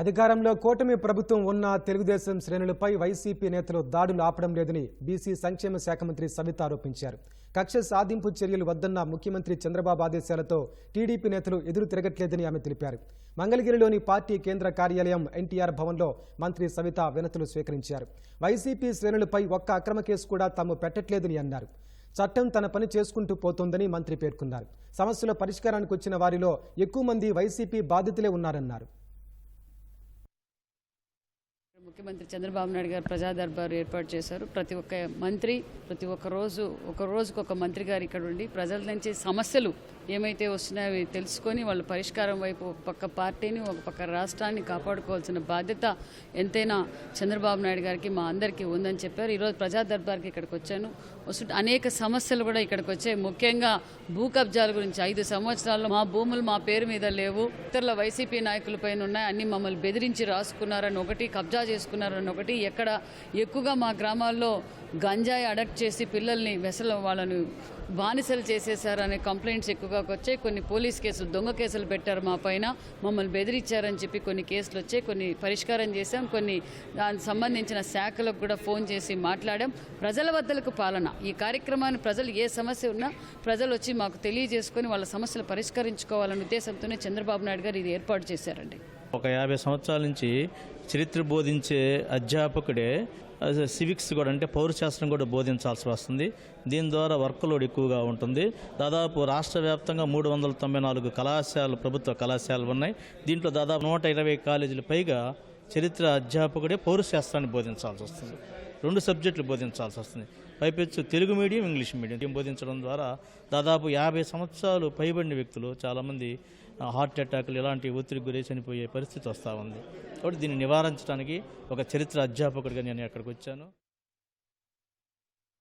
అధికారంలో కూటమి ప్రభుత్వం ఉన్న తెలుగుదేశం శ్రేణులపై వైసీపీ నేతలు దాడులు ఆపడం లేదని బీసీ సంక్షేమ శాఖ మంత్రి సవిత ఆరోపించారు. కక్ష సాధింపు చర్యలు వద్దన్న ముఖ్యమంత్రి చంద్రబాబు ఆదేశాలతో టీడీపీ నేతలు ఎదురు తిరగట్లేదని ఆమె తెలిపారు. మంగళగిరిలోని పార్టీ కేంద్ర కార్యాలయం ఎన్టీఆర్ భవన్లో మంత్రి సవిత వినతులు స్వీకరించారు. వైసీపీ శ్రేణులపై ఒక్క అక్రమ కేసు కూడా తాము పెట్టట్లేదని అన్నారు. చట్టం తన పని చేసుకుంటూ పోతోందని మంత్రి పేర్కొన్నారు. సమస్యల పరిష్కారానికి వచ్చిన వారిలో ఎక్కువ మంది వైసీపీ బాధితులే ఉన్నారన్నారు. ముఖ్యమంత్రి చంద్రబాబు నాయుడు గారు ప్రజా దర్బారు ఏర్పాటు చేశారు. ప్రతి ఒక్క మంత్రి ప్రతి ఒక్క రోజు ఒక రోజుకు ఒక మంత్రి గారు ఇక్కడ ఉండి ప్రజల నుంచి సమస్యలు ఏమైతే వస్తున్నాయో తెలుసుకొని వాళ్ళ పరిష్కారం వైపు ఒక పక్క పార్టీని ఒక పక్క రాష్ట్రాన్ని కాపాడుకోవాల్సిన బాధ్యత ఎంతైనా చంద్రబాబు నాయుడు గారికి మా అందరికీ ఉందని చెప్పారు. ఈరోజు ప్రజా దర్బార్కి ఇక్కడికి వచ్చాను. వస్తుంటే అనేక సమస్యలు కూడా ఇక్కడికి వచ్చాయి. ముఖ్యంగా భూ కబ్జాల గురించి ఐదు సంవత్సరాల్లో మా భూములు మా పేరు మీద లేవు. ఇతరుల వైసీపీ నాయకులపైన ఉన్నాయి. అన్ని మమ్మల్ని బెదిరించి రాసుకున్నారని ఒకటి కబ్జా చేసుకున్నారని ఒకటి. ఎక్కడ ఎక్కువగా మా గ్రామాల్లో గంజాయి అడక్ట్ చేసి పిల్లల్ని వెసలు వాళ్ళని బానిసలు చేసేశారనే కంప్లైంట్స్ ఎక్కువగా వచ్చాయి. కొన్ని పోలీస్ కేసులు దొంగ కేసులు పెట్టారు మా పైన. మమ్మల్ని బెదిరించారని చెప్పి కొన్ని కేసులు వచ్చాయి. కొన్ని పరిష్కారం చేశాం. కొన్ని దానికి సంబంధించిన శాఖలకు కూడా ఫోన్ చేసి మాట్లాడాం. ప్రజల వద్దలకు పాలన. ఈ కార్యక్రమాన్ని ప్రజలు ఏ సమస్య ఉన్నా ప్రజలు వచ్చి మాకు తెలియజేసుకొని వాళ్ళ సమస్యలు పరిష్కరించుకోవాలనే ఉద్దేశంతోనే చంద్రబాబు నాయుడు గారు ఇది ఏర్పాటు చేశారండి. ఒక యాభై సంవత్సరాల నుంచి చరిత్ర బోధించే అధ్యాపకుడే సివిక్స్ కూడా అంటే పౌరశాస్త్రం కూడా బోధించాల్సి వస్తుంది. దీని ద్వారా వర్క్ లోడ్ ఎక్కువగా ఉంటుంది. దాదాపు రాష్ట్ర వ్యాప్తంగా మూడు వందల తొంభై నాలుగు కళాశాలలు ప్రభుత్వ కళాశాలలు ఉన్నాయి. దీంట్లో దాదాపు నూట ఇరవై కాలేజీలు పైగా చరిత్ర అధ్యాపకుడే పౌరశాస్త్రాన్ని బోధించాల్సి వస్తుంది. రెండు సబ్జెక్టులు బోధించాల్సి వస్తుంది. పైపెచ్చు తెలుగు మీడియం ఇంగ్లీష్ మీడియం. బోధించడం ద్వారా దాదాపు యాభై సంవత్సరాలు పైబడిన వ్యక్తులు చాలామంది హార్ట్ అటాక్లు ఇలాంటి ఒత్తిడికి గురై చనిపోయే పరిస్థితి వస్తూ ఉంది. కాబట్టి దీన్ని నివారించడానికి ఒక చరిత్ర అధ్యాపకుడిగా నేను అక్కడికి వచ్చాను.